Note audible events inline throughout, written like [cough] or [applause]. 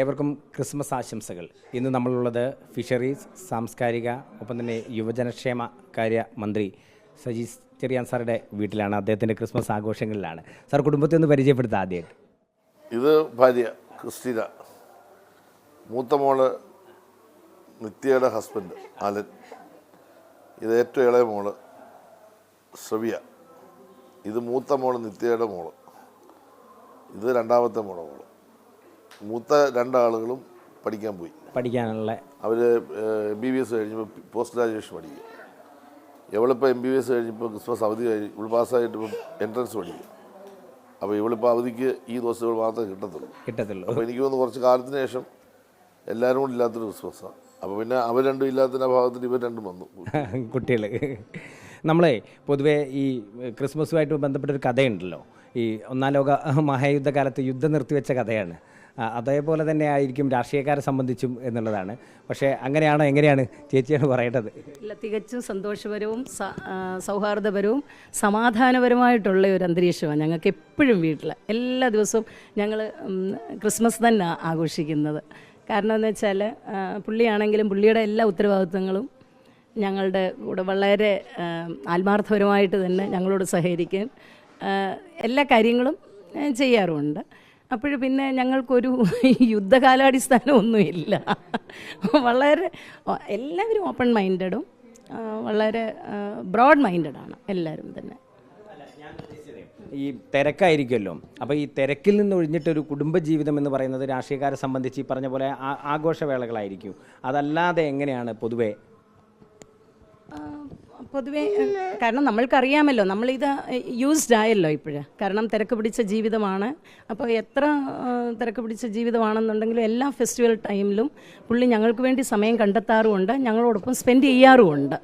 ഏവർക്കും ക്രിസ്മസ് ആശംസകൾ. ഇന്ന് നമ്മളുള്ളത് ഫിഷറീസ് സാംസ്കാരിക ഒപ്പം തന്നെ യുവജനക്ഷേമ കാര്യ മന്ത്രി സജി ചെറിയാൻ സാറുടെ വീട്ടിലാണ്. അദ്ദേഹത്തിന്റെ ക്രിസ്മസ് ആഘോഷങ്ങളിലാണ്. സാർ കുടുംബത്തെ ഒന്ന് പരിചയപ്പെടുത്തുക ആദ്യമായിട്ട് ഇത് ഭാര്യ ക്രിസ്റ്റീന. മൂത്ത മോൾ നിത്യയുടെ ഹസ്ബൻഡ് ആലൻ. ഇത് ഏറ്റവും ഇളയ മോൾ ശ്രവിയ ഇത് മൂത്ത മോൾ നിത്യയുടെ മോൾ. ഇത് രണ്ടാമത്തെ മോളെ മോൾ. മൂത്ത രണ്ടാളുകളും പഠിക്കാൻ പോയി. പഠിക്കാനുള്ള അവർ എം ബി ബി എസ് കഴിഞ്ഞപ്പോൾ പോസ്റ്റ് ഗ്രാജുവേഷൻ പഠിക്കുക ഇവളിപ്പോൾ എം ബി ബി എസ് കഴിഞ്ഞപ്പോൾ ക്രിസ്മസ് അവധി കഴിഞ്ഞ് ഇവൾ പാസ്സായിട്ട് ഇപ്പം എൻട്രൻസ് പഠിക്കുക അപ്പോൾ ഇവളിപ്പോൾ അവധിക്ക് ഈ ദിവസങ്ങൾ മാത്രമേ കിട്ടത്തുള്ളൂ. കിട്ടത്തുള്ളൂ. അപ്പോൾ എനിക്ക് തോന്നുന്നു കുറച്ച് കാലത്തിന് ശേഷം എല്ലാവരും കൂടി ഇല്ലാത്തൊരു ക്രിസ്മസാണ് അപ്പോൾ പിന്നെ അവർ രണ്ടും ഇല്ലാത്തതിന്റെ അഭാവത്തിൽ ഇവർ രണ്ടും വന്നു. [laughs] കുട്ടികൾ നമ്മളെ പൊതുവേ ഈ ക്രിസ്മസുമായിട്ട് ബന്ധപ്പെട്ടൊരു കഥയുണ്ടല്ലോ. ഈ ഒന്നാം ലോക മഹായുദ്ധകാലത്ത് യുദ്ധം നിർത്തിവെച്ച കഥയാണ്. അതേപോലെ തന്നെ ആയിരിക്കും രാഷ്ട്രീയക്കാരെ സംബന്ധിച്ചും എന്നുള്ളതാണ്. പക്ഷേ അങ്ങനെയാണോ എങ്ങനെയാണ് ചേച്ചിയാണ് പറയേണ്ടത്? ഇല്ല തികച്ചും സന്തോഷപരവും സൗഹാർദ്ദപരവും സമാധാനപരമായിട്ടുള്ള ഒരു അന്തരീക്ഷമാണ് ഞങ്ങൾക്ക് എപ്പോഴും വീട്ടിൽ. എല്ലാ ദിവസവും ഞങ്ങൾ ക്രിസ്മസ് തന്നെ ആഘോഷിക്കുന്നത്. കാരണം എന്ന് വെച്ചാൽ പുള്ളിയാണെങ്കിലും പുള്ളിയുടെ എല്ലാ ഉത്തരവാദിത്വങ്ങളും ഞങ്ങളുടെ കൂടെ വളരെ ആത്മാർത്ഥപരമായിട്ട് തന്നെ ഞങ്ങളോട് സഹകരിക്കാൻ എല്ലാ കാര്യങ്ങളും ചെയ്യാറുമുണ്ട്. അപ്പോൾ പിന്നെ ഞങ്ങൾക്കൊരു [laughs] യുദ്ധകാലാടിസ്ഥാനം ഒന്നുമില്ല വളരെ എല്ലാവരും ഓപ്പൺ മൈൻഡഡും വളരെ ബ്രോഡ് മൈൻഡഡാണ് എല്ലാവരും തന്നെ. ഈ തിരക്കായിരിക്കുമല്ലോ. അപ്പോൾ ഈ തിരക്കിൽ നിന്ന് ഒഴിഞ്ഞിട്ടൊരു കുടുംബജീവിതം എന്ന് പറയുന്നത് രാഷ്ട്രീയക്കാരെ സംബന്ധിച്ച് ഈ പറഞ്ഞ പോലെ ആഘോഷവേളകളായിരിക്കും. അതല്ലാതെ എങ്ങനെയാണ് പൊതുവേ? പൊതുവേ കാരണം നമ്മൾക്കറിയാമല്ലോ നമ്മളിത് യൂസ്ഡ് ആയല്ലോ ഇപ്പോഴ്. കാരണം തിരക്ക് പിടിച്ച ജീവിതമാണ്. അപ്പോൾ എത്ര തിരക്ക് പിടിച്ച ജീവിതമാണെന്നുണ്ടെങ്കിലും എല്ലാ ഫെസ്റ്റിവൽ ടൈമിലും പുള്ളി ഞങ്ങൾക്ക് വേണ്ടി സമയം കണ്ടെത്താറുമുണ്ട് ഞങ്ങളോടൊപ്പം സ്പെൻഡ് ചെയ്യാറുമുണ്ട്.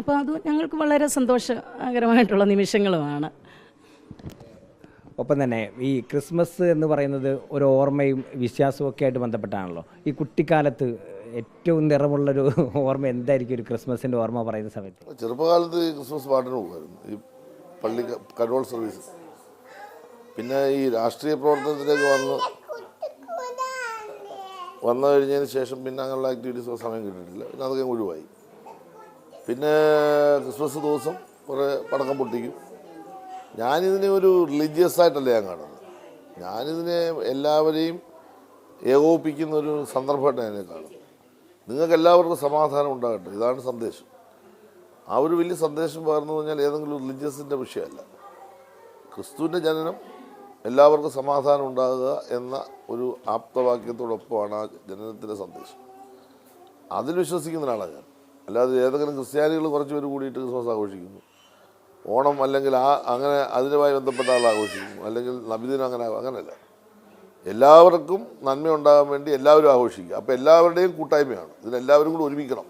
അപ്പോൾ അത് ഞങ്ങൾക്ക് വളരെ സന്തോഷകരമായിട്ടുള്ള നിമിഷങ്ങളുമാണ്. ഒപ്പം തന്നെ ഈ ക്രിസ്മസ് എന്ന് പറയുന്നത് ഒരു ഓർമ്മയും വിശ്വാസവും ഒക്കെ ആയിട്ട് ബന്ധപ്പെട്ടാണല്ലോ. ഈ കുട്ടിക്കാലത്ത് ഏറ്റവും നിറമുള്ളൊരു ഓർമ്മ എന്തായിരിക്കും ഒരു ക്രിസ്മസിന്റെ ഓർമ്മ പറയുന്ന സമയത്ത്? ചെറുപ്പകാലത്ത് ക്രിസ്മസ് പാട്ടിന് പോകുമായിരുന്നു ഈ പള്ളി കരോൾ സർവീസ്. പിന്നെ ഈ രാഷ്ട്രീയ പ്രവർത്തനത്തിലേക്ക് വന്ന് വന്നു കഴിഞ്ഞതിന് ശേഷം പിന്നെ അങ്ങനെയുള്ള ആക്ടിവിറ്റീസ് സമയം കിട്ടിയിട്ടില്ല. പിന്നെ അതൊക്കെ ഒഴിവായി. പിന്നെ ക്രിസ്മസ് ദിവസം കുറേ പടക്കം പൊട്ടിക്കും. ഞാനിതിനെ ഒരു റിലീജിയസ് ആയിട്ടല്ല ഞാൻ കാണുന്നത്. ഞാനിതിനെ എല്ലാവരെയും ഏകോപിപ്പിക്കുന്ന ഒരു സന്ദർഭമായിട്ടാണ് ഞാൻ കാണുന്നത്. നിങ്ങൾക്ക് എല്ലാവർക്കും സമാധാനം ഉണ്ടാകട്ടെ. ഇതാണ് സന്ദേശം. ആ ഒരു വലിയ സന്ദേശം പകർന്നു കഴിഞ്ഞാൽ ഏതെങ്കിലും റിലീജിയസിന്റെ വിഷയമല്ല. ക്രിസ്തുവിന്റെ ജനനം എല്ലാവർക്കും സമാധാനം ഉണ്ടാകുക എന്ന ഒരു ആപ്തവാക്യത്തോടൊപ്പമാണ് ആ ജനനത്തിന്റെ സന്ദേശം. അതിൽ വിശ്വസിക്കുന്ന ഒരാളാണ് ഞാൻ. അല്ലാതെ ഏതെങ്കിലും ക്രിസ്ത്യാനികൾ കുറച്ച് പേര് കൂടിയിട്ട് ക്രിസ്മസ് ആഘോഷിക്കുന്നു. ഓണം അല്ലെങ്കിൽ ആ അങ്ങനെ അതിനുമായി ബന്ധപ്പെട്ട ആൾ ആഘോഷിക്കുന്നു അല്ലെങ്കിൽ നബിദിനം അങ്ങനെ അങ്ങനെയല്ല. എല്ലാവർക്കും നന്മയുണ്ടാകാൻ വേണ്ടി എല്ലാവരും ആഘോഷിക്കുക. അപ്പോൾ എല്ലാവരുടെയും കൂട്ടായ്മയാണ്. ഇതിനെല്ലാവരും കൂടി ഒരുമിക്കണം.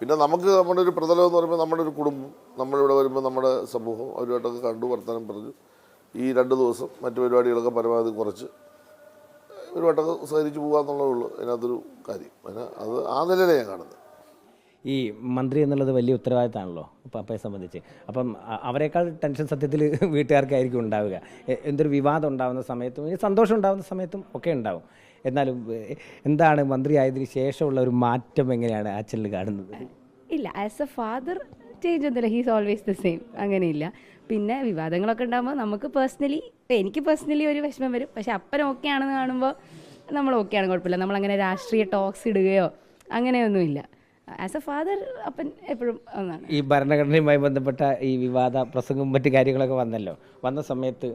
പിന്നെ നമുക്ക് നമ്മുടെ ഒരു പ്രതലം എന്ന് പറയുമ്പോൾ നമ്മുടെ ഒരു കുടുംബം നമ്മളിവിടെ വരുമ്പോൾ നമ്മുടെ സമൂഹം അവരുമായിട്ടൊക്കെ കണ്ടു വർത്തമാനം പറഞ്ഞു. ഈ രണ്ട് ദിവസം മറ്റു പരിപാടികളൊക്കെ പരമാവധി കുറച്ച് ഒരുമായിട്ടൊക്കെ സഹകരിച്ച് പോകാന്നുള്ളതേ ഉള്ളൂ. അതിനകത്തൊരു കാര്യം. അതിന് അത് ആ നിലയിലാണ് ഞാൻ കാണുന്നത്. ഈ മന്ത്രി എന്നുള്ളത് വലിയ ഉത്തരവാദിത്തമാണല്ലോ പപ്പയെ സംബന്ധിച്ച്. അപ്പം അവരെക്കാൾ ടെൻഷൻ സത്യത്തിൽ [laughs] വീട്ടുകാർക്കായിരിക്കും ഉണ്ടാവുക. എന്തൊരു വിവാദം ഉണ്ടാകുന്ന സമയത്തും സന്തോഷം ഉണ്ടാകുന്ന സമയത്തും ഒക്കെ ഉണ്ടാവും. എന്നാലും എന്താണ് മന്ത്രി ആയതിനു ശേഷമുള്ള ഒരു മാറ്റം എങ്ങനെയാണ് അച്ഛനിൽ കാണുന്നത്? ഇല്ല ആസ് എ ഫാദർ ചേഞ്ച് ഒന്നുമില്ല. ഹീസ് ഓൾവേസ് ദ സെയിം അങ്ങനെയില്ല. പിന്നെ വിവാദങ്ങളൊക്കെ ഉണ്ടാകുമ്പോൾ നമുക്ക് പേഴ്സണലി എനിക്ക് പേഴ്സണലി ഒരു വിഷമം വരും. പക്ഷെ അപ്പൻ ഓക്കെ ആണെന്ന് കാണുമ്പോൾ നമ്മൾ ഓക്കെ ആണ് കുഴപ്പമില്ല. നമ്മളങ്ങനെ രാഷ്ട്രീയ ടോക്സ് ഇടുകയോ അങ്ങനെയൊന്നുമില്ല. ആസ് എ ഫാദർ അപ്പൻ എപ്പോഴും ഒന്നാണ്. ഈ ഭരണഘടനയുമായി ബന്ധപ്പെട്ട ഈ വിവാദ പ്രസംഗവും മറ്റു കാര്യങ്ങളൊക്കെ വന്നല്ലോ. വന്ന സമയത്ത്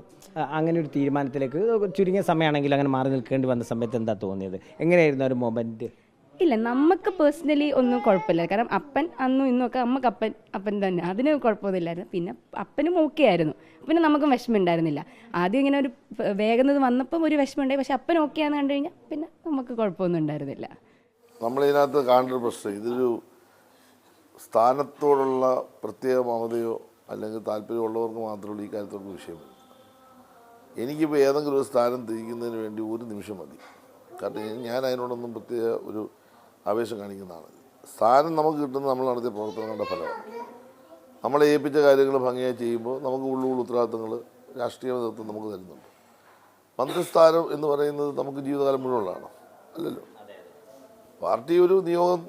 അങ്ങനെ ഒരു തീരുമാനത്തിലേക്ക് ചുരുങ്ങിയ സമയമാണെങ്കിൽ അങ്ങനെ മാറി നിൽക്കേണ്ടി വന്ന സമയത്ത് എന്താ തോന്നിയത്? എങ്ങനെയായിരുന്നു ഒരു മൊമെന്റ് ഇല്ല നമുക്ക് പേഴ്സണലി ഒന്നും കുഴപ്പമില്ല. കാരണം അപ്പൻ അന്നും ഇന്നും ഒക്കെ നമുക്ക് അപ്പൻ അപ്പൻ തന്നെ. അതിന് കുഴപ്പമൊന്നുമില്ലായിരുന്നു പിന്നെ അപ്പനും ഓക്കെ ആയിരുന്നു. പിന്നെ നമുക്കും വിഷമം ഉണ്ടായിരുന്നില്ല. ആദ്യം ഇങ്ങനെ ഒരു വേഗം വന്നപ്പം ഒരു വിഷമം ഉണ്ടായി. പക്ഷെ അപ്പൻ ഓക്കെ ആണെന്ന് കണ്ടു കഴിഞ്ഞാൽ പിന്നെ നമുക്ക് കുഴപ്പമൊന്നും ഉണ്ടായിരുന്നില്ല. നമ്മളിതിനകത്ത് കാണേണ്ട പ്രശ്നം ഇതൊരു സ്ഥാനത്തോടുള്ള പ്രത്യേക മമതയോ അല്ലെങ്കിൽ താല്പര്യമുള്ളവർക്ക് മാത്രമുള്ള ഈ കാര്യത്തോട് വിഷയമില്ല. എനിക്കിപ്പോൾ ഏതെങ്കിലും ഒരു സ്ഥാനം തിരിക്കുന്നതിന് വേണ്ടി ഒരു നിമിഷം മതി. കാരണം ഞാൻ അതിനോടൊന്നും പ്രത്യേക ഒരു ആവേശം കാണിക്കുന്നതാണ്. സ്ഥാനം നമുക്ക് കിട്ടുന്നത് നമ്മൾ നടത്തിയ പ്രവർത്തനങ്ങളുടെ ഫലമാണ്. നമ്മളെ ഏൽപ്പിച്ച കാര്യങ്ങൾ ഭംഗിയായി ചെയ്യുമ്പോൾ നമുക്ക് ഉള്ളുള്ള ഉത്തരവാദിത്തങ്ങൾ രാഷ്ട്രീയ നേതൃത്വം നമുക്ക് തരുന്നുണ്ട്. മന്ത്രിസ്ഥാനം എന്ന് പറയുന്നത് നമുക്ക് ജീവിതകാലം മുഴുവനുള്ളതാണ്. അല്ലല്ലോ? പാർട്ടി ഒരു നിയോഗം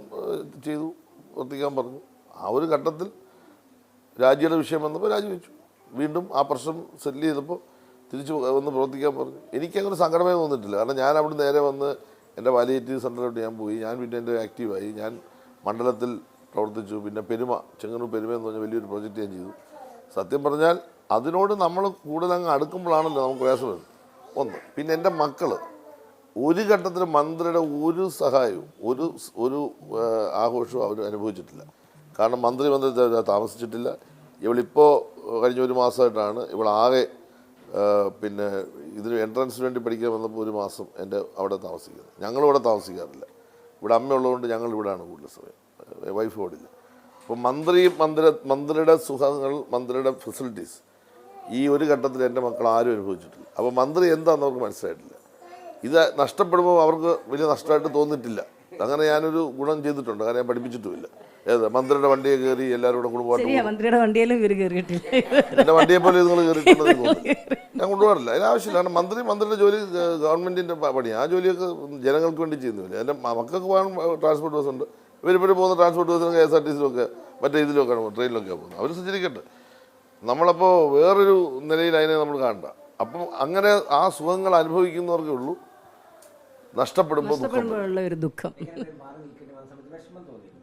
ചെയ്തു പ്രവർത്തിക്കാൻ പറഞ്ഞു. ആ ഒരു ഘട്ടത്തിൽ രാജിയുടെ വിഷയം വന്നപ്പോൾ രാജിവെച്ചു വീണ്ടും ആ പ്രശ്നം സെറ്റിൽ ചെയ്തപ്പോൾ തിരിച്ചു വന്ന് പ്രവർത്തിക്കാൻ പറഞ്ഞു. എനിക്കങ്ങനെ സങ്കടമേ തോന്നിയിട്ടില്ല. കാരണം ഞാൻ അവിടെ നേരെ വന്ന് എന്റെ വാലിയേറ്റീവ് സെന്ററിലോട്ട് ഞാൻ പോയി. ഞാൻ പിന്നെ എന്റെ ആക്റ്റീവായി. ഞാൻ മണ്ഡലത്തിൽ പ്രവർത്തിച്ചു. പിന്നെ പെരുമ ചെങ്ങന്നൂർ പെരുമ എന്ന് പറഞ്ഞ വലിയൊരു പ്രോജക്റ്റ് ഞാൻ ചെയ്തു. സത്യം പറഞ്ഞാൽ അതിനോട് നമ്മൾ കൂടുതൽ അങ്ങ് അടുക്കുമ്പോഴാണല്ലോ നമുക്ക് പ്രയാസം വരുന്നത് ഒന്ന് പിന്നെ എന്റെ മക്കൾ ഒരു ഘട്ടത്തിൽ മന്ത്രിയുടെ ഒരു സഹായവും ഒരു ഒരു ആഘോഷവും അവർ അനുഭവിച്ചിട്ടില്ല. കാരണം മന്ത്രി മന്ത്രി താമസിച്ചിട്ടില്ല. ഇവളിപ്പോൾ കഴിഞ്ഞ ഒരു മാസമായിട്ടാണ് ഇവളാകെ ആകെ പിന്നെ ഇതിന് എൻട്രൻസിന് വേണ്ടി പഠിക്കാൻ വന്നപ്പോൾ ഒരു മാസം എന്റെ അവിടെ താമസിക്കുന്നത്. ഞങ്ങളിവിടെ താമസിക്കാറില്ല. ഇവിടെ അമ്മയുള്ളതുകൊണ്ട് ഞങ്ങൾ ഇവിടെയാണ് കൂടുതൽ സമയം. വൈഫ് ഓടില്ല അപ്പോൾ മന്ത്രി മന്ത്രി മന്ത്രിയുടെ സുഖങ്ങൾ മന്ത്രിയുടെ ഫെസിലിറ്റീസ് ഈ ഒരു ഘട്ടത്തിൽ എന്റെ മക്കൾ ആരും അനുഭവിച്ചിട്ടില്ല. അപ്പോൾ മന്ത്രി എന്താണെന്ന് അവർക്ക് മനസ്സിലായിട്ടില്ല. ഇത് നഷ്ടപ്പെടുമ്പോൾ അവർക്ക് വലിയ നഷ്ടമായിട്ട് തോന്നിയിട്ടില്ല. അങ്ങനെ ഞാനൊരു ഗുണം ചെയ്തിട്ടുണ്ട്. കാരണം ഞാൻ പഠിപ്പിച്ചിട്ടുമില്ല. ഏത്? മന്ത്രിയുടെ വണ്ടിയെ കയറി എല്ലാവരും കൂടെ കുടുംബമായിട്ട് മന്ത്രിയുടെ വണ്ടിയിലും ഇവർ കയറിയിട്ടില്ല. എന്റെ വണ്ടിയെ പോലെ നിങ്ങൾ കയറിയിട്ടുണ്ടെന്ന് തോന്നുന്നു. ഞാൻ കൊണ്ടുപോകാറില്ല. അതിന് ആവശ്യമില്ല. കാരണം മന്ത്രി മന്ത്രിയുടെ ജോലി ഗവൺമെന്റിന്റെ പണി. ആ ജോലിയൊക്കെ ജനങ്ങൾക്ക് വേണ്ടി ചെയ്യുന്നില്ല എന്റെ മക്കൾക്ക് പോകാൻ ട്രാൻസ്പോർട്ട് ബസ് ഉണ്ട്. ഇവരിപ്പോൾ പോകുന്ന ട്രാൻസ്പോർട്ട് ബസ്സിലും കെ എസ് ആർ ടി സിയിലൊക്കെ മറ്റേ ഇതിലൊക്കെയാണ് പോകുന്നത് ട്രെയിനിലൊക്കെയാണ് പോകുന്നത്. അവർ സഞ്ചരിക്കട്ടെ. നമ്മളപ്പോൾ വേറൊരു നിലയിൽ അതിനെ നമ്മൾ കാണണ്ട. അപ്പം അങ്ങനെ ആ സുഖങ്ങൾ അനുഭവിക്കുന്നവർക്കേ ഉള്ളൂ. നഷ്ടപ്പെടുമ്പോൾ ദുഃഖം വരും. നഷ്ടപ്പെടുമ്പോഴുള്ള ഒരു ദുഃഖം.